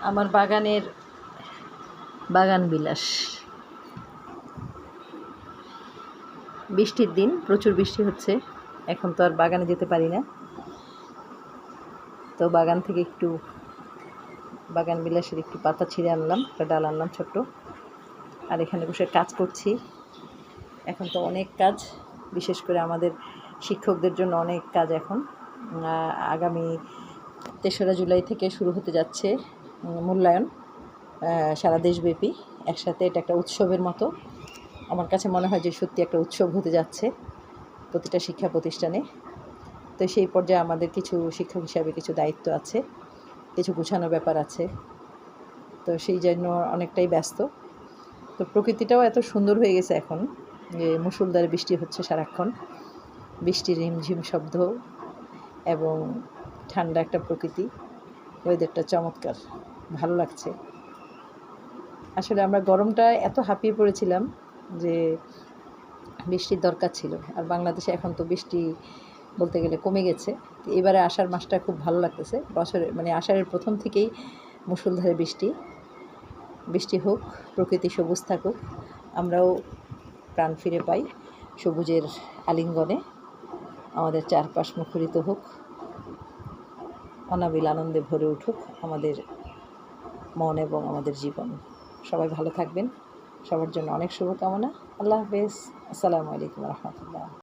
আমার বাগানের বাগান বিলাস। বৃষ্টির দিন, প্রচুর বৃষ্টি হচ্ছে। এখন তো আর বাগানে যেতে পারি না। তো বাগান থেকে একটু, বাগান বিলাসের একটু পাতা ছিঁড়ে আনলাম, একটা ডাল আনলাম ছোট্ট। আর এখানে বসে কাজ করছি। এখন তো অনেক কাজ, বিশেষ করে আমাদের শিক্ষকদের জন্য অনেক কাজ এখন। আগামী তেসরা জুলাই থেকে শুরু হতে যাচ্ছে। মূল্যায়ন সারা দেশব্যাপী। একসাথে এটা একটা উৎসবের মতো। আমার কাছে মনে হয় যে সত্যি একটা উৎসব হতে যাচ্ছে প্রতিটা শিক্ষা প্রতিষ্ঠানে। তো সেই পর্যায়ে আমাদের কিছু শিক্ষক হিসাবে কিছু দায়িত্ব আছে, কিছু গুছানো ব্যাপার আছে। তো সেই জন্য অনেকটাই ব্যস্ত। তো প্রকৃতিটাও এত সুন্দর হয়ে গেছে এখন যে মুসুলধারে বৃষ্টি হচ্ছে সারাক্ষণ। বৃষ্টির রিমঝিম শব্দ এবং ঠান্ডা একটা প্রকৃতি। ওয়েদারটা চমৎকার, ভালো লাগছে। আসলে আমরা গরমটা এত হাঁপিয়ে পড়েছিলাম যে বৃষ্টির দরকার ছিল। আর বাংলাদেশে এখন তো বৃষ্টি বলতে গেলে কমে গেছে। এবারে আষাঢ় মাসটা খুব ভালো লাগতেছে। বছরের মানে আষাঢ়ের প্রথম থেকেই মুসুলধারে বৃষ্টি। বৃষ্টি হোক, প্রকৃতি সবুজ থাকুক, আমরাও প্রাণ ফিরে পাই সবুজের আলিঙ্গনে। আমাদের চারপাশ মুখরিত হোক। অনাবিল আনন্দে ভরে উঠুক আমাদের মন এবং আমাদের জীবন। সবাই ভালো থাকবেন। সবার জন্য অনেক শুভকামনা। আল্লাহ হাফেজ। আসসালামু আলাইকুম রহমতুল্লাহ।